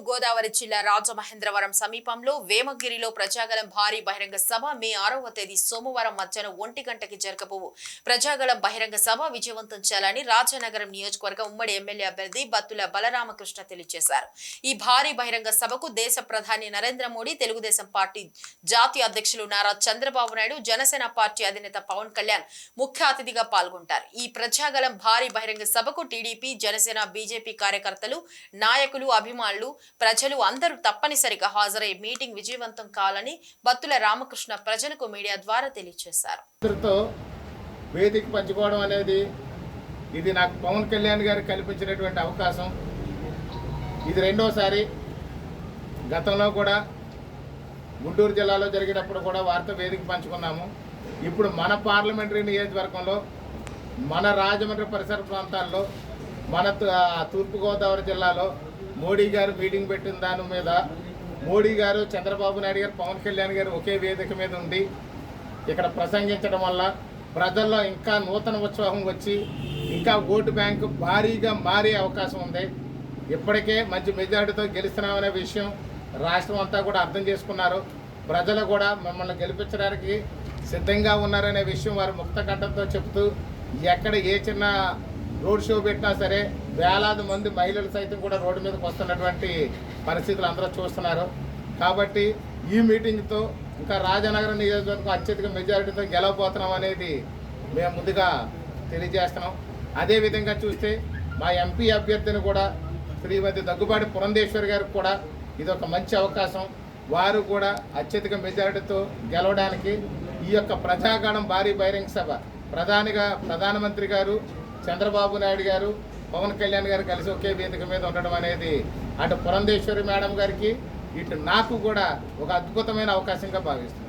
గోదావరి జిల్లా రాజమహేంద్రవరం సమీపంలో వేమగిరిలో ప్రజాగలం భారీ బహిరంగ సభ మే ఆరవ తేదీ సోమవారం మధ్యాహ్నం ఒంటి గంటకి జరగబోవు. ప్రజాగలం బహిరంగ సభ విజయవంతం చేయాలని రాజనగరం నియోజకవర్గం ఉమ్మడి ఎమ్మెల్యే అభ్యర్థి బత్తుల బలరామకృష్ణ తెలియజేశారు. ఈ భారీ బహిరంగ సభకు దేశ ప్రధాని నరేంద్ర మోడీ తెలుగుదేశం పార్టీ జాతీయ అధ్యక్షులు నారా చంద్రబాబు నాయుడు జనసేన పార్టీ అధినేత పవన్ కళ్యాణ్ ముఖ్య అతిథిగా పాల్గొంటారు. ఈ ప్రజాగలం భారీ బహిరంగ సభకు టీడీపీ జనసేన బీజేపీ కార్యకర్తలు నాయకులు అభిమానులు ప్రజలు అందరూ తప్పనిసరిగా హాజరై మీటింగ్ విజయవంతం కావాలని బత్తుల రామకృష్ణ ప్రజలకు మీడియా ద్వారా తెలియజేశారు. వేదిక పంచుకోవడం అనేది ఇది నాకు పవన్ కళ్యాణ్ గారు కల్పించినటువంటి అవకాశం. ఇది రెండోసారి గతంలో కూడా గుంటూరు జిల్లాలో జరిగినప్పుడు కూడా వారితో వేదిక పంచుకున్నాము. ఇప్పుడు మన పార్లమెంటరీ నియోజకవర్గంలో మన రాజమండ్రి పరిసర ప్రాంతాల్లో మన తూ- తూర్పుగోదావరి జిల్లాలో మోడీ గారు మీటింగ్ పెట్టిన దాని మీద మోడీ గారు చంద్రబాబు నాయుడు గారు పవన్ కళ్యాణ్ గారు ఒకే వేదిక మీద ఉండి ఇక్కడ ప్రసంగించడం వల్ల ప్రజల్లో ఇంకా నూతన ఉత్సాహం వచ్చి ఇంకా ఓటు బ్యాంకు భారీగా మారే అవకాశం ఉంది. ఇప్పటికే మంచి మెజార్టీతో గెలుస్తున్నామనే విషయం రాష్ట్రం అంతా కూడా అర్థం చేసుకున్నారు. ప్రజలు కూడా మమ్మల్ని గెలిపించడానికి సిద్ధంగా ఉన్నారనే విషయం వారు ముక్త కంఠంతో చెప్తూ ఎక్కడ ఏ చిన్న రోడ్ షో పెట్టినా సరే వేలాది మంది మహిళలు సైతం కూడా రోడ్డు మీదకి వస్తున్నటువంటి పరిస్థితులు అందరూ చూస్తున్నారు. కాబట్టి ఈ మీటింగ్తో ఇంకా రాజనగరం నియోజకవర్గం అత్యధిక మెజారిటీతో గెలవబోతున్నాం అనేది మేము ముందుగా తెలియజేస్తున్నాం. అదేవిధంగా చూస్తే మా ఎంపీ అభ్యర్థిని కూడా శ్రీమతి దగ్గుబాటి పురంధేశ్వరి గారికి కూడా ఇది ఒక మంచి అవకాశం. వారు కూడా అత్యధిక మెజారిటీతో గెలవడానికి ఈ యొక్క ప్రజాగణం భారీ బహిరంగ సభ ప్రధానిగా ప్రధానమంత్రి గారు చంద్రబాబు నాయుడు గారు పవన్ కళ్యాణ్ గారు కలిసి ఒకే వేదిక మీద ఉండడం అనేది అటు పురంధేశ్వరి మేడం గారికి ఇటు నాకు కూడా ఒక అద్భుతమైన అవకాశంగా భావిస్తుంది